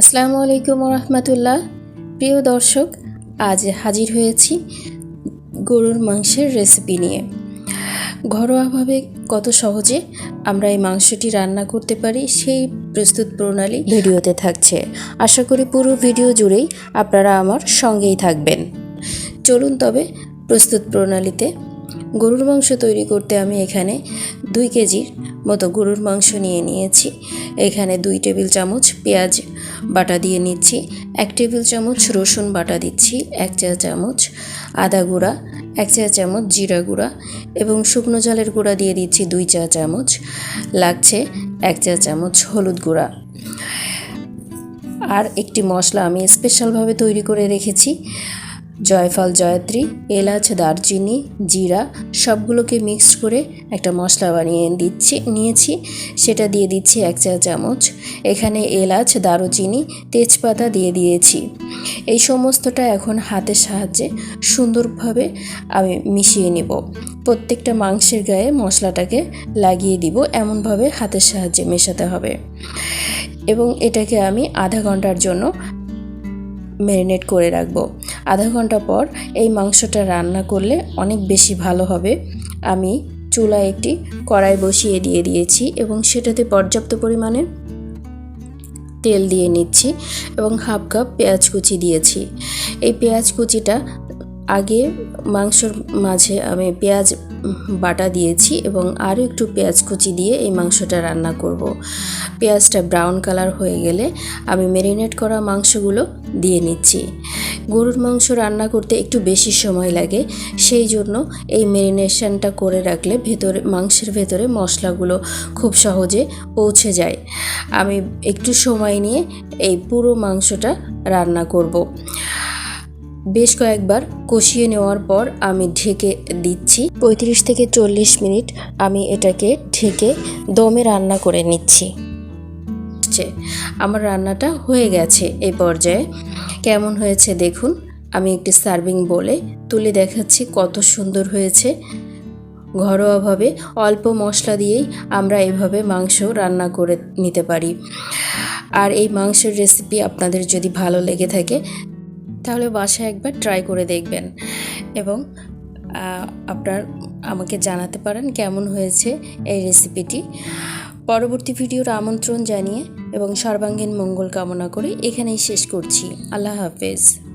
আসসালামু আলাইকুম রহমতুল্লাহ প্রিয় দর্শক, আজ হাজির হয়েছি গরুর মাংসের রেসিপি নিয়ে। ঘরোয়াভাবে কত সহজে আমরা এই মাংসটি রান্না করতে পারি সেই প্রস্তুত প্রণালী ভিডিওতে থাকছে। আশা করি পুরো ভিডিও জুড়েই আপনারা আমার সঙ্গেই থাকবেন। চলুন তবে প্রস্তুত প্রণালীতে গরুর মাংস তৈরি করতে আমি এখানে দুই কেজির মতো গরুর মাংস নিয়ে নিয়েছি। এখানে দুই টেবিল চামচ পেঁয়াজ বাটা দিয়ে নিচ্ছি, এক টেবিল চামচ রসুন বাটা দিচ্ছি, এক চা চামচ আদা গুঁড়া, এক চা চামচ জিরা গুঁড়া এবং শুকনো জলের গুঁড়া দিয়ে দিচ্ছি দুই চা চামচ। লাগছে এক চা চামচ হলুদ গুঁড়া। আর একটি মশলা আমি স্পেশালভাবে তৈরি করে রেখেছি। জয়ফল, জয়ত্রী, এলাচ, দারচিনি, জিরা সবগুলোকে মিক্সড করে একটা মশলা বানিয়ে দিচ্ছি, নিয়েছি। সেটা দিয়ে দিচ্ছি এক চা চামচ। এখানে এলাচ, দারুচিনি, তেজপাতা দিয়ে দিয়েছি। এই সমস্তটা এখন হাতের সাহায্যে সুন্দরভাবে আমি মিশিয়ে নিব। প্রত্যেকটা মাংসের গায়ে মশলাটাকে লাগিয়ে দিব, এমনভাবে হাতের সাহায্যে মেশাতে হবে। এবং এটাকে আমি আধা ঘণ্টার জন্য ম্যারিনেট করে রাখব। আধা ঘণ্টা পর এই মাংসটা রান্না করলে অনেক বেশি ভালো হবে। আমি চুলা একটি কড়াই বসিয়ে দিয়ে দিয়েছি এবং সেটাতে পর্যাপ্ত পরিমাণে তেল দিয়ে নিচ্ছি এবং হাফ কাপ পেঁয়াজ কুচি দিয়েছি। এই পেঁয়াজ কুচিটা আগে মাংসর মাঝে আমি পেঁয়াজ বাটা দিয়েছি এবং আরও একটু পেঁয়াজ কুচি দিয়ে এই মাংসটা রান্না করব। পেঁয়াজটা ব্রাউন কালার হয়ে গেলে আমি মেরিনেট করা মাংসগুলো দিয়ে নিচ্ছি গরুর মাংস রান্না করতে একটু বেশি সময় লাগে, সেই জন্য এই মেরিনেশনটা করে রাখলে ভেতরে, মাংসের ভেতরে মশলাগুলো খুব সহজে পৌঁছে যায় আমি একটু সময় নিয়ে এই পুরো মাংসটা রান্না করব। বেশ কয়েকবার কষিয়ে নেওয়ার পর আমি ঢেকে দিচ্ছি। পঁয়ত্রিশ থেকে চল্লিশ মিনিট আমি এটাকে ঢেকে দমে রান্না করে নিচ্ছি। আমার রান্নাটা হয়ে গেছে এই পর্যায়ে। কেমন হয়েছে দেখুন, আমি একটি সার্ভিং বলে তুলে দেখাচ্ছি কত সুন্দর হয়েছে। ঘরোয়াভাবে অল্প মশলা দিয়েই আমরা এভাবে মাংস রান্না করে নিতে পারি। আর এই মাংসের রেসিপি আপনাদের যদি ভালো লেগে থাকে তাহলে বাসায় একবার ট্রাই করে দেখবেন। এবং আপনার আমাকে জানাতে পারেন কেমন হয়েছে এই রেসিপিটি পরবর্তী ভিডিওর আমন্ত্রণ জানিয়ে এবং সর্বাঙ্গীন মঙ্গল কামনা করে এখানেই শেষ করছি। আল্লাহ হাফেজ।